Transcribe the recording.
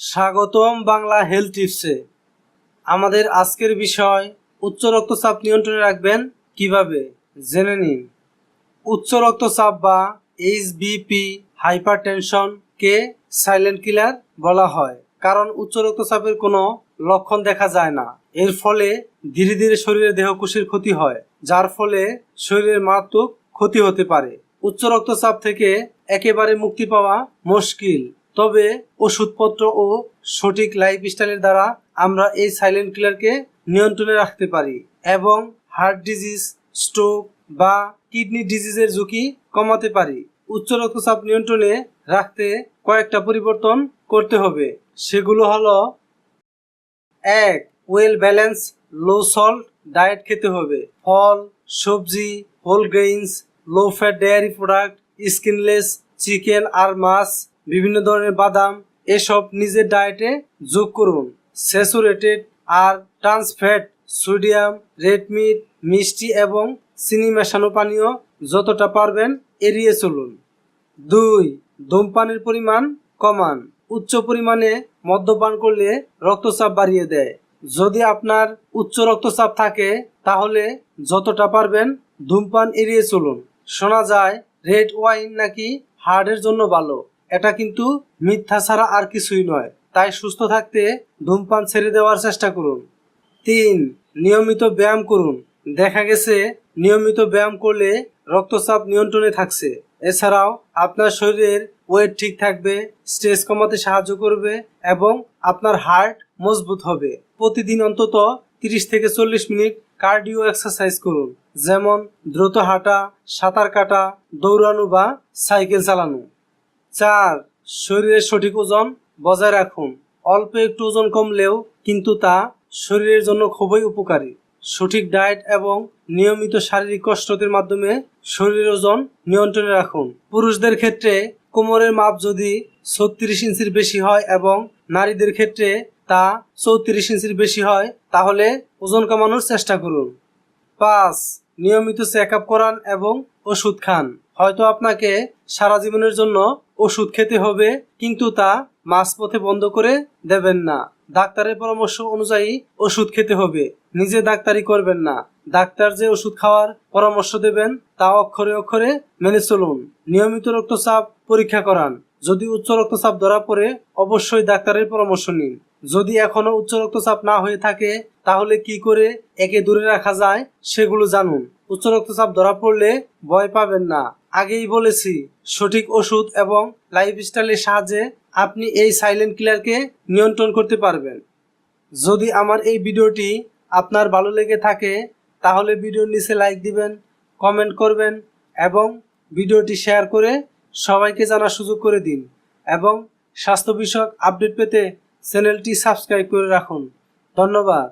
স্বাগতম বাংলা হেলথ টিপসে আমাদের আজকের বিষয়, উচ্চ রক্তচাপ নিয়ন্ত্রণে রাখবেন কীভাবে? জেনে নিন। উচ্চ রক্তচাপ বা এইচ এইচবিপি হাইপারটেনশন কে সাইলেন্ট কিলার বলা হয়। কারণ উচ্চ রক্তচাপের কোনো লক্ষণ দেখা যায় না। এর ফলে ধীরে ধীরে শরীরে দেহকোষের ক্ষতি হয়, যার ফলে শরীরের মারাত্মক ক্ষতি হতে পারে। উচ্চ রক্তচাপ থেকে একেবারে মুক্তি পাওয়া মুশকিল। তবে ওষুধপত্র ও সঠিক লাইফস্টাইলের দ্বারা আমরা এই সাইলেন্ট কিলারকে নিয়ন্ত্রণে রাখতে পারি এবং হার্ট ডিজিজ স্ট্রোক বা কিডনি ডিজিজের ঝুঁকি কমাতে পারি। উচ্চ রক্তচাপ নিয়ন্ত্রণে রাখতে কয়েকটা পরিবর্তন করতে হবে। সেগুলো হলো এক well balance low salt diet খেতে হবে। ফল, সবজি whole grains low fat dairy product skinless chicken আর মাছ বিভিন্ন ধরনের বাদাম, এসব নিজের ডায়েটে যোগ করুন। স্যাচুরেটেড আর trans fat sodium red meat মিষ্টি এবং চিনি মেশানো পানীয় যতটা পারবেন এড়িয়ে চলুন। দুই, ধূমপানের পরিমাণ কমান। উচ্চ পরিমাণে মদ্যপান করলে রক্তচাপ বাড়িয়ে দেয়। যদি আপনার উচ্চ রক্তচাপ থাকে, তাহলে যতটা পারবেন ধূমপান এড়িয়ে চলুন। শোনা যায় রেড ওয়াইন নাকি হার্টের জন্য ভালো। এটা কিন্তু মিথ্যা ছাড়া আর কিছুই নয়। তাই সুস্থ থাকতে ধূমপান ছেড়ে দেওয়ার চেষ্টা করুন। তিন, নিয়মিত ব্যায়াম করুন। দেখা গেছে, নিয়মিত ব্যায়াম করলে রক্তচাপ নিয়ন্ত্রণে থাকছে। এছাড়াও আপনার শরীরের ওয়েট ঠিক থাকবে, স্ট্রেস কমাতে সাহায্য করবে এবং আপনার হার্ট মজবুত হবে। প্রতিদিন অন্তত তিরিশ থেকে চল্লিশ মিনিট কার্ডিও এক্সারসাইজ করুন। যেমন দ্রুত হাঁটা, সাঁতার কাটা, দৌড়ানো বা সাইকেল চালানো। চার শরীরের সঠিক ওজন বজায় রাখুন। অল্প একটু ওজন কমলেও কিন্তু তা শরীরের জন্য খুবই উপকারী। সঠিক ডায়েট এবং নিয়মিত শারীরিক কসরতের মাধ্যমে শরীরের ওজন নিয়ন্ত্রণে রাখুন। পুরুষদের ক্ষেত্রে কোমরের মাপ যদি ছত্রিশ ইঞ্চির বেশি হয় এবং নারীদের ক্ষেত্রে তা চৌত্রিশ ইঞ্চির বেশি হয়, তাহলে ওজন কমানোর চেষ্টা করুন। পাঁচ, নিয়মিত চেক আপ করান এবং ওষুধ খান। হয়তো আপনাকে সারা জীবনের জন্য ওষুধ খেতে হবে, কিন্তু তা মাঝপথে বন্ধ করে দেবেন না। ডাক্তারের পরামর্শ অনুযায়ী ওষুধ খেতে হবে, নিজে ডাক্তারি করবেন না। ডাক্তার যে ওষুধ খাওয়ার পরামর্শ দেবেন, তা অক্ষরে অক্ষরে মেনে চলুন। নিয়মিত রক্তচাপ পরীক্ষা করান। যদি উচ্চ রক্তচাপ ধরা পড়ে, অবশ্যই ডাক্তারের পরামর্শ নিন। যদি এখনও উচ্চ রক্তচাপ না হয়ে থাকে, তাহলে কি করে একে দূরে রাখা যায়, সেগুলো জানুন। উচ্চ রক্তচাপ ধরা পড়লে ভয় পাবেন না। আগেই বলেছি, সঠিক ওষুধ এবং লাইফস্টাইলের সাহায্যে আপনি এই সাইলেন্ট কিলারকে নিয়ন্ত্রণ করতে পারবেন। যদি আমার এই ভিডিওটি আপনার ভালো লেগে থাকে, তাহলে ভিডিওর নিচে লাইক দিবেন কমেন্ট করবেন এবং ভিডিওটি শেয়ার করে সবাইকে জানার সুযোগ করে দিন এবং স্বাস্থ্য বিষয়ক আপডেট পেতে চ্যানেলটি সাবস্ক্রাইব করে রাখুন। ধন্যবাদ।